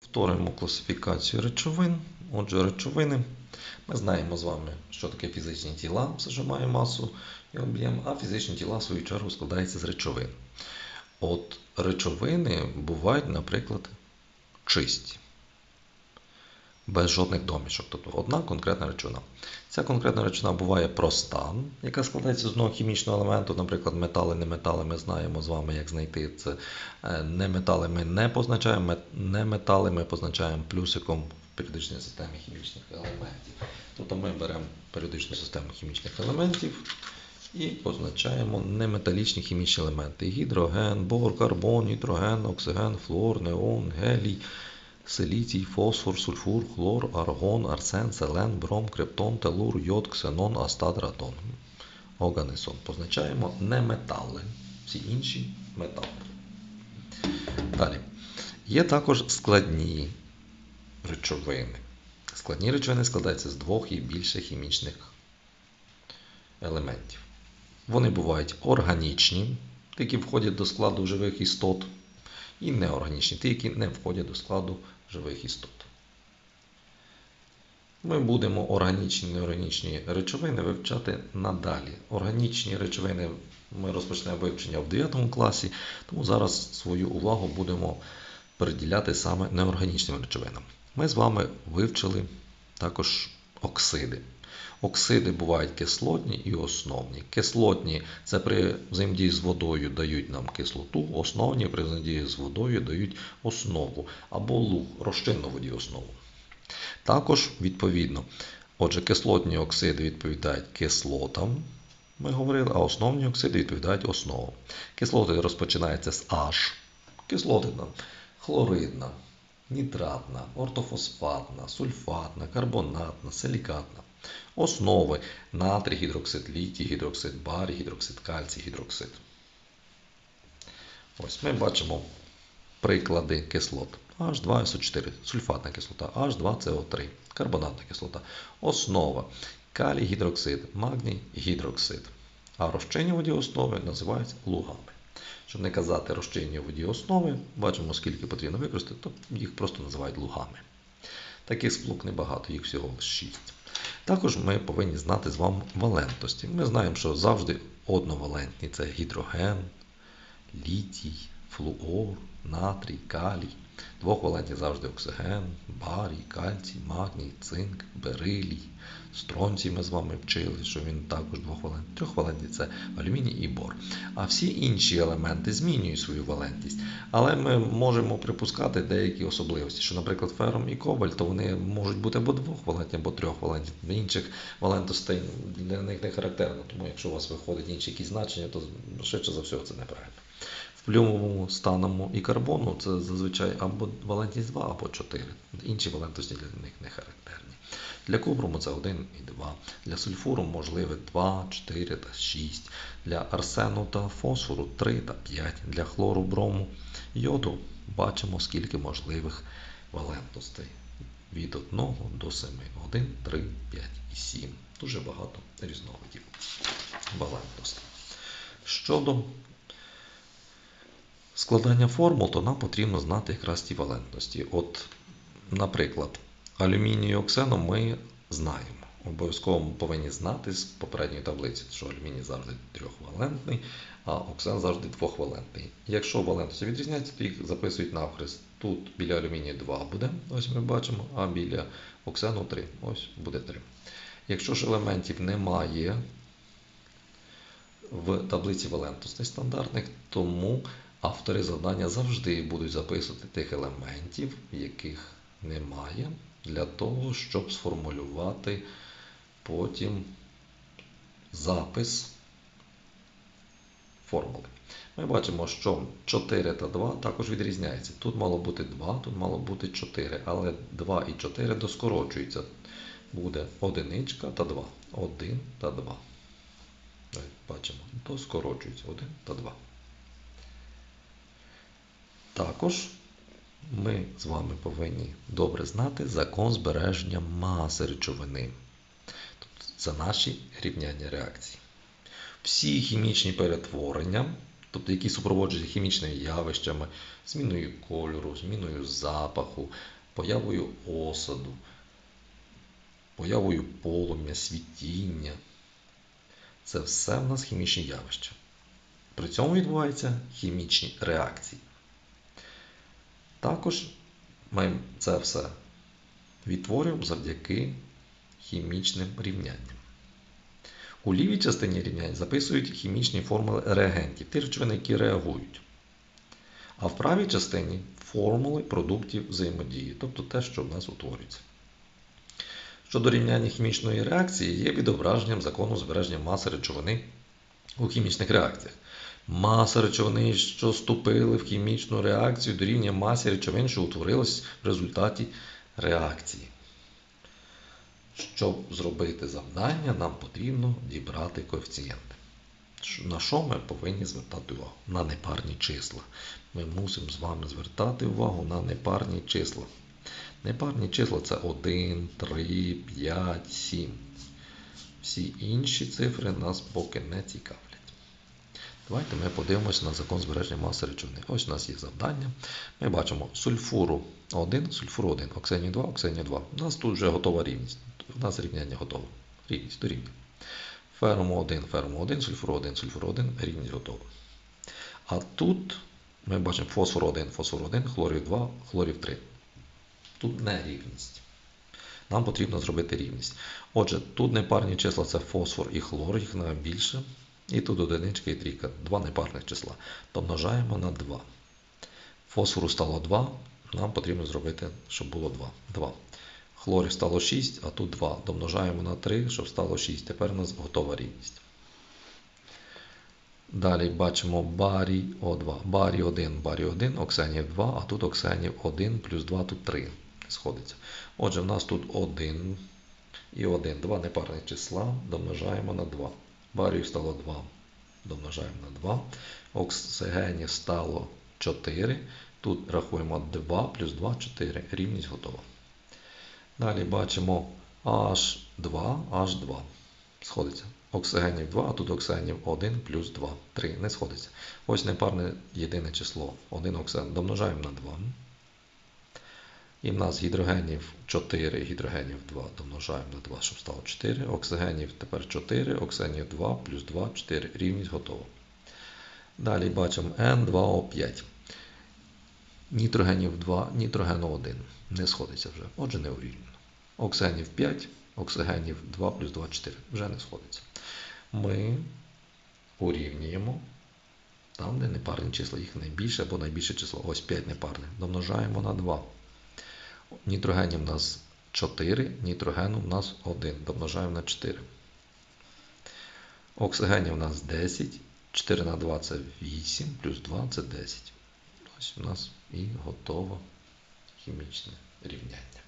Повторимо класифікацію речовин. Отже, речовини. Ми знаємо з вами, що таке фізичні тіла, все, що має масу і об'єм, а фізичні тіла, в свою чергу, складаються з речовин. От речовини бувають, наприклад, чисті, без жодних домішок. Тобто одна конкретна речовина. Ця конкретна речовина буває проста, яка складається з одного хімічного елементу, наприклад, метали, не метали. Ми знаємо з вами, як знайти це. Е, Не метали ми не позначаємо, не метали ми позначаємо плюсиком в періодичній системі хімічних елементів. Тобто ми беремо періодичну систему хімічних елементів і позначаємо неметалічні хімічні елементи: гідроген, бор, карбон, нітроген, оксиген, флор, неон, гелій, силіцій, фосфор, сульфур, хлор, аргон, арсен, селен, бром, криптон, телур, йод, ксенон, астат, радон. Оганесон. Позначаємо неметали. Всі інші метали. Далі. Є також складні речовини. Складні речовини складаються з двох і більше хімічних елементів. Вони бувають органічні, які входять до складу живих істот, і неорганічні, ті, які не входять до складу живих істот. Ми будемо органічні і неорганічні речовини вивчати надалі. Органічні речовини ми розпочнемо вивчення в 9 класі, тому зараз свою увагу будемо приділяти саме неорганічним речовинам. Ми з вами вивчили також оксиди. Оксиди бувають кислотні і основні. Кислотні це при взаємодії з водою дають нам кислоту, основні при взаємодії з водою дають основу або розчинну воді основу. Також відповідно, отже, кислотні оксиди відповідають кислотам, ми говорили, а основні оксиди відповідають основам. Кислоти розпочинаються з H, кислотина, хлоридна, нітратна, ортофосфатна, сульфатна, карбонатна, силікатна. Основи натрій, гідроксид літій, гідроксид барій, гідроксид кальцій, гідроксид. Ось ми бачимо приклади кислот. H2SO4, сульфатна кислота, H2CO3, карбонатна кислота, основа, калій гідроксид, магній гідроксид. А розчинні воді основи називаються лугами. Щоб не казати розчинні воді основи, бачимо, скільки потрібно використати, то їх просто називають лугами. Таких сполук небагато, їх всього 6. Також ми повинні знати з вами валентності. Ми знаємо, що завжди одновалентні це гідроген, літій, флуор, натрій, калій. Двохвалентні завжди оксиген, барій, кальцій, магній, цинк, берилій, стронцій ми з вами вчили, що він також двохвалентний. Трьохвалентні це алюміній і бор. А всі інші елементи змінюють свою валентність. Але ми можемо припускати деякі особливості, що, наприклад, фером і кобальт, то вони можуть бути або двохвалентні, або трьохвалентні. Для інших валентностей для них не характерно. Тому якщо у вас виходить інші якісь значення, то швидше за все це неправильно. В плюмовому, станому і карбону це зазвичай або валентність 2, або 4. Інші валентності для них не характерні. Для купруму це 1 і 2. Для сульфуру можливе 2, 4 та 6. Для арсену та фосфору 3 та 5. Для хлору, брому, йоду бачимо скільки можливих валентностей. Від 1 до 7. 1, 3, 5 і 7. Дуже багато різновидів валентностей. Щодо складання формул, то нам потрібно знати якраз ті валентності. От, наприклад, алюмінію і оксену ми знаємо. Обов'язково ми повинні знати з попередньої таблиці, що алюміній завжди трьохвалентний, а оксен завжди двохвалентний. Якщо валентності відрізняються, то їх записують навхрест. Тут біля алюмінію 2 буде, ось ми бачимо, а біля оксену 3. Ось буде 3. Якщо ж елементів немає в таблиці валентностей стандартних, тому автори завдання завжди будуть записувати тих елементів, яких немає, для того, щоб сформулювати потім запис формули. Ми бачимо, що 4 та 2 також відрізняються. Тут мало бути 2, тут мало бути 4, але 2 і 4 доскорочуються. Буде одиничка та 2. 1 та 2. Бачимо, доскорочуються 1 та 2. Також ми з вами повинні добре знати закон збереження маси речовини. Тобто, це наші рівняння реакції. Всі хімічні перетворення тобто які супроводжуються хімічними явищами, зміною кольору, зміною запаху, появою осаду, появою полум'я, світіння. Це все в нас хімічні явища. При цьому відбуваються хімічні реакції. Також ми це все відтворюємо завдяки хімічним рівнянням. У лівій частині рівнянь записують хімічні формули реагентів, тих речовин, які реагують. А в правій частині формули продуктів взаємодії, тобто те, що в нас утворюється. Щодо рівняння хімічної реакції є відображенням закону збереження маси речовини у хімічних реакціях. Маса речовини, що вступили в хімічну реакцію, дорівнює масі речовин, що утворились в результаті реакції. Щоб зробити завдання, нам потрібно дібрати коефіцієнти. На що ми повинні звертати увагу? На непарні числа. Ми мусимо з вами звертати увагу на непарні числа. Непарні числа це 1, 3, 5, 7. Всі інші цифри нас поки не цікавлять. Давайте ми подивимося на закон збереження маси речовини. Ось у нас є завдання. Ми бачимо сульфуру 1, сульфуру 1, оксенію 2, оксенію 2. У нас тут вже готова рівність. У нас рівняння готове. Рівність дорівнює. Ферму 1, ферму 1, сульфуру 1, сульфуру 1, рівність готова. А тут ми бачимо фосфор 1, фосфор 1, хлорів 2, хлорів 3. Тут не рівність. Нам потрібно зробити рівність. Отже, тут непарні числа це фосфор і хлор, їх найбільше. І тут одиничка і трійка. Два непарних числа. Помножаємо на 2. Фосфору стало 2. Нам потрібно зробити, щоб було 2. 2. Хлорів стало 6, а тут 2. Домножаємо на 3, щоб стало 6. Тепер у нас готова рівність. Далі бачимо барій О2. Барій 1, барій 1, оксенів 2, а тут оксенів 1 плюс 2, тут 3. Сходиться. Отже, в нас тут 1 і 1. Два непарних числа домножаємо на 2. Барію стало 2. Домножаємо на 2. Оксигенів стало 4. Тут рахуємо 2 плюс 2, 4. Рівність готова. Далі бачимо H2, H2. Сходиться. Оксигенів 2, а тут оксигенів 1 плюс 2. 3. Не сходиться. Ось непарне єдине число. 1 оксиген. Домножаємо на 2. І в нас гідрогенів 4, гідрогенів 2 домножаємо на 2, щоб стало 4. Оксигенів тепер 4, оксигенів 2 плюс 2, 4. Рівність готова. Далі бачимо N2O5. Нітрогенів 2, нітрогену 1. Не сходиться вже. Отже, не урівняно. Оксигенів 5, оксигенів 2 плюс 2, 4. Вже не сходиться. Ми урівнюємо там, де непарні числа, їх найбільше або найбільше число. Ось 5 непарних. Домножаємо на 2. Нітрогенів у нас 4, нітрогену у нас 1. Домножаємо на 4. Оксигенів у нас 10. 4 на 2 це 8, плюс 2 це 10. Ось у нас і готово хімічне рівняння.